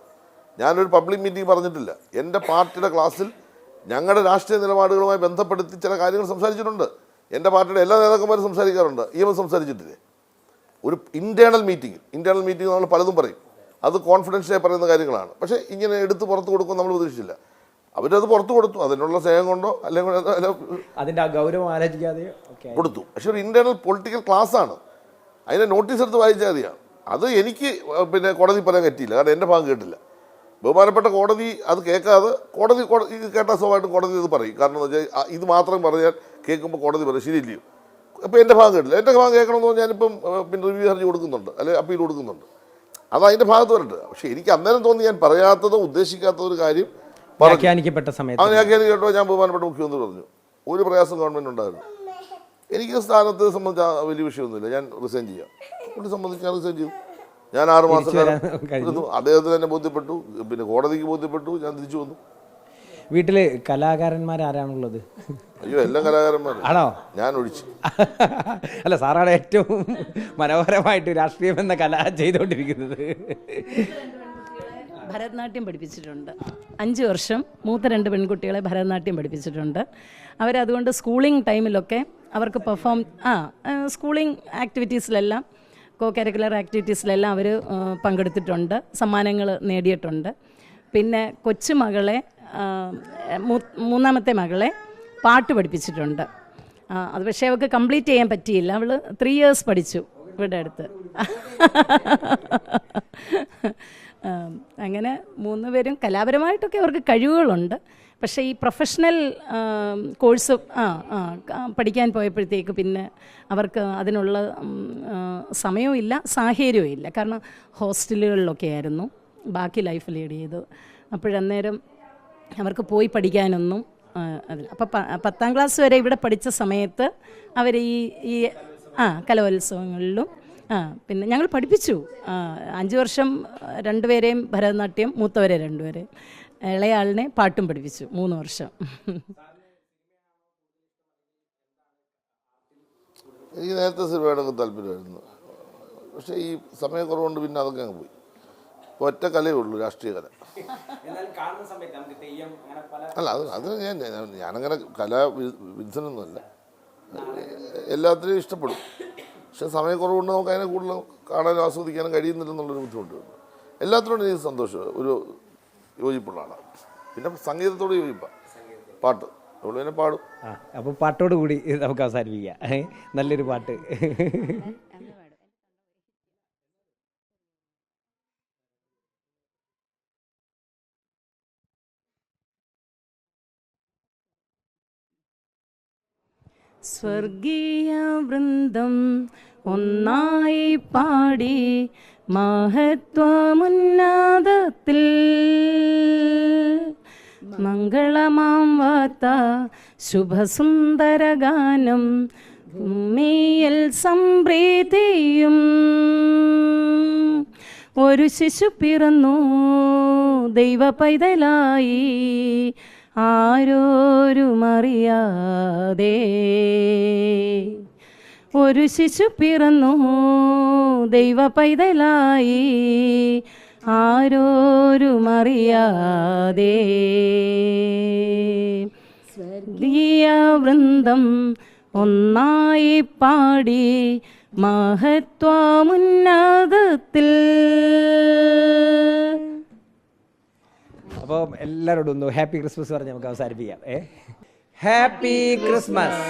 ഞാനൊരു പബ്ലിക് മീറ്റിംഗ് പറഞ്ഞിട്ടില്ല. എന്റെ പാർട്ടിയുടെ ക്ലാസ്സിൽ ഞങ്ങളുടെ രാഷ്ട്രീയ നിലപാടുകളുമായി ബന്ധപ്പെടുത്തി ചില കാര്യങ്ങൾ സംസാരിച്ചിട്ടുണ്ട്. എന്റെ പാർട്ടിയുടെ എല്ലാ നേതാക്കന്മാരും സംസാരിക്കാറുണ്ട്. ഈ എം സംസാരിച്ചിട്ടില്ലേ? ഒരു ഇന്റേർണൽ മീറ്റിംഗ് ഇന്റേർണൽ മീറ്റിംഗ് നമ്മൾ പലതും പറയും. അത് കോൺഫിഡൻഷ്യായി പറയുന്ന കാര്യങ്ങളാണ്. പക്ഷേ ഇങ്ങനെ എടുത്ത് പുറത്ത് കൊടുക്കും നമ്മൾ പ്രതീക്ഷിച്ചില്ല. അവരത് പുറത്ത് കൊടുത്തു. അതിനുള്ള സ്നേഹം കൊണ്ടോ അല്ലെങ്കിൽ ഗൗരവം ആലോചിക്കാതെ കൊടുത്തു. പക്ഷെ ഒരു ഇന്റേണൽ പൊളിറ്റിക്കൽ ക്ലാസ് ആണ്. അതിനെ നോട്ടീസ് എടുത്ത് വായിച്ചാൽ മതിയാണ് അത് എനിക്ക് പിന്നെ കോടതി പറയാൻ പറ്റിയില്ല. കാരണം എന്റെ ഭാഗം കേട്ടില്ല. ബഹുമാനപ്പെട്ട കോടതി അത് കേൾക്കാതെ കോടതി കോടതി ഇത് കേട്ടാൽ സ്വാഭാവികമായിട്ടും കോടതി ഇത് പറയും. കാരണം എന്ന് വെച്ചാൽ ഇത് മാത്രം പറഞ്ഞാൽ കേൾക്കുമ്പോൾ കോടതി പറയും ശരിയില്ലയോ? അപ്പോൾ എന്റെ ഭാഗം കേട്ടില്ല. എന്റെ ഭാഗം കേൾക്കണമെന്ന് പറഞ്ഞാൽ ഞാനിപ്പം പിന്നെ റിവ്യൂ ഹർജി കൊടുക്കുന്നുണ്ട് അല്ലെങ്കിൽ അപ്പീൽ കൊടുക്കുന്നുണ്ട്. അത് അതിന്റെ ഭാഗത്ത് വരട്ടെ പക്ഷേ എനിക്ക് അന്നേരം തോന്നി ഞാൻ പറയാത്തതോ ഉദ്ദേശിക്കാത്ത ഒരു കാര്യം വ്യാഖ്യാനിക്കപ്പെട്ട സമയത്ത്. ഞാൻ കേട്ടോ ഞാൻ ബഹുമാനപ്പെട്ട മുഖ്യമന്ത്രി പറഞ്ഞു ഒരു പ്രയാസം ഗവൺമെന്റ് ഉണ്ടായിരുന്നു. എനിക്ക് സ്ഥാനത്തെ സംബന്ധിച്ച വലിയ വിഷയമൊന്നുമില്ല ഞാൻ റിസൈൻ ചെയ്യാം. എന്നെ സംബന്ധിച്ച് ഞാൻ റിസൈൻ ചെയ്തു. ഞാൻ ആറ് മാസം തിരിച്ചു വരാൻ കഴിഞ്ഞു. ഇരുന്നു. അദ്ദേഹത്തിന് തന്നെ ബോധ്യപ്പെട്ടു. പിന്നെ കോടതിക്ക് ബോധ്യപ്പെട്ടു. ഞാൻ തിരിച്ചു വന്നു. വീട്ടിൽ കലാകാരന്മാർ ആരാണുള്ളത്? അയ്യോ എല്ലാ കലാകാരന്മാരും. ആണോ? ഞാൻ ഒഴിച്ചു. അല്ല സാറാണ് ഏറ്റവും മനോഹരമായിട്ട് രാഷ്ട്രീയം എന്ന കല ചെയ്തുകൊണ്ടിരിക്കുന്നത്. ഭരതനാട്യം പഠിപ്പിച്ചിട്ടുണ്ട്. അഞ്ച് വർഷം മൂത്ത രണ്ട് പെൺകുട്ടികളെ ഭരതനാട്യം പഠിപ്പിച്ചിട്ടുണ്ട്. അവരതുകൊണ്ട് സ്കൂളിംഗ് ടൈമിലൊക്കെ അവർക്ക് പെർഫോം ആ സ്കൂളിംഗ് ആക്ടിവിറ്റീസിലെല്ലാം കോ കരിക്കുലർ ആക്ടിവിറ്റീസിലെല്ലാം അവർ പങ്കെടുത്തിട്ടുണ്ട്. സമ്മാനങ്ങൾ നേടിയിട്ടുണ്ട്. പിന്നെ കൊച്ചുമകളെ മൂന്നാമത്തെ മകളെ പാട്ട് പഠിപ്പിച്ചിട്ടുണ്ട്. അത് പക്ഷേ അവൾക്ക് കംപ്ലീറ്റ് ചെയ്യാൻ പറ്റിയില്ല. അവൾ ത്രീ ഇയേഴ്സ് പഠിച്ചു ഇവിടെ അടുത്ത്. അങ്ങനെ മൂന്ന് പേരും കലാപരമായിട്ടൊക്കെ അവർക്ക് കഴിവുകളുണ്ട്. പക്ഷേ ഈ പ്രൊഫഷണൽ കോഴ്സ് ആ ആ പഠിക്കാൻ പോയപ്പോഴത്തേക്ക് പിന്നെ അവർക്ക് അതിനുള്ള സമയവും ഇല്ല സാഹചര്യവും ഇല്ല. കാരണം ഹോസ്റ്റലുകളിലൊക്കെ ആയിരുന്നു. ബാക്കി ലൈഫ് ലീഡ് ചെയ്തു. അപ്പോഴന്നേരം അവർക്ക് പോയി പഠിക്കാനൊന്നും അതിൽ അപ്പോൾ പത്താം ക്ലാസ് വരെ ഇവിടെ പഠിച്ച സമയത്ത് അവർ ഈ ഈ ആ കലോത്സവങ്ങളിലും ആ പിന്നെ ഞങ്ങൾ പഠിപ്പിച്ചു. അഞ്ച് വർഷം രണ്ടുപേരെയും ഭരതനാട്യം മൂത്തവരെ രണ്ടുപേരെയും ഇളയാളിനെ പാട്ടും പഠിപ്പിച്ചു മൂന്ന് വർഷം. എനിക്ക് നേരത്തെ സിനിമയോടൊക്കെ താല്പര്യമായിരുന്നു. പക്ഷേ ഈ സമയക്കുറവുകൊണ്ട് പിന്നെ അതൊക്കെ അങ്ങ് പോയി. ഒറ്റ കലയേ ഉള്ളൂ രാഷ്ട്രീയ കല. അല്ല അത് അത് ഞാൻ ഞാൻ- ഞാനങ്ങനെ കലാ വിരുദ്ധനൊന്നുമല്ല എല്ലാത്തിനും എല്ലാത്തിനെയും ഇഷ്ടപ്പെടും. പക്ഷെ സമയക്കുറവുണ്ട് നമുക്ക് അതിനെ കൂടുതൽ കാണാനും ആസ്വദിക്കാനും കഴിയുന്നില്ലെന്നുള്ളൊരു ബുദ്ധിമുട്ടുണ്ട്. എല്ലാത്തിനോടും എനിക്ക് സന്തോഷം. ഒരു യോജിപ്പുള്ള ആളാണ് പിന്നെ സംഗീതത്തോട് യോജിപ്പാണ് പാട്ട്. അതുകൊണ്ട് തന്നെ പാടും. ആ അപ്പോൾ പാട്ടോട് കൂടി നമുക്ക് അവസാനിപ്പിക്കാം? നല്ലൊരു പാട്ട്. സ്വർഗീയ വൃന്ദം ഒന്നായി പാടി മഹത്വമുന്നാദത്തിൽ. മംഗളമാം വാർത്ത ശുഭസുന്ദര ഗാനം ഭൂമിയിൽ സംപ്രീതിയും. ഒരു ശിശു പിറന്നു ദൈവ പൈതലായി ആരോരുമറിയാതെ ഒരു ശിശു പിറന്നു ദൈവ പൈതലായി. ആരോരുമറിയാതെ സ്വർഗീയ വൃന്ദം ഒന്നായി പാടി മഹത്വമുന്നതത്തിൽ അപ്പോൾ എല്ലാവരോടും ഒന്ന് ഹാപ്പി ക്രിസ്മസ് പറഞ്ഞ് നമുക്ക് അവസാനിപ്പിക്കാം. ഏ? Happy Christmas.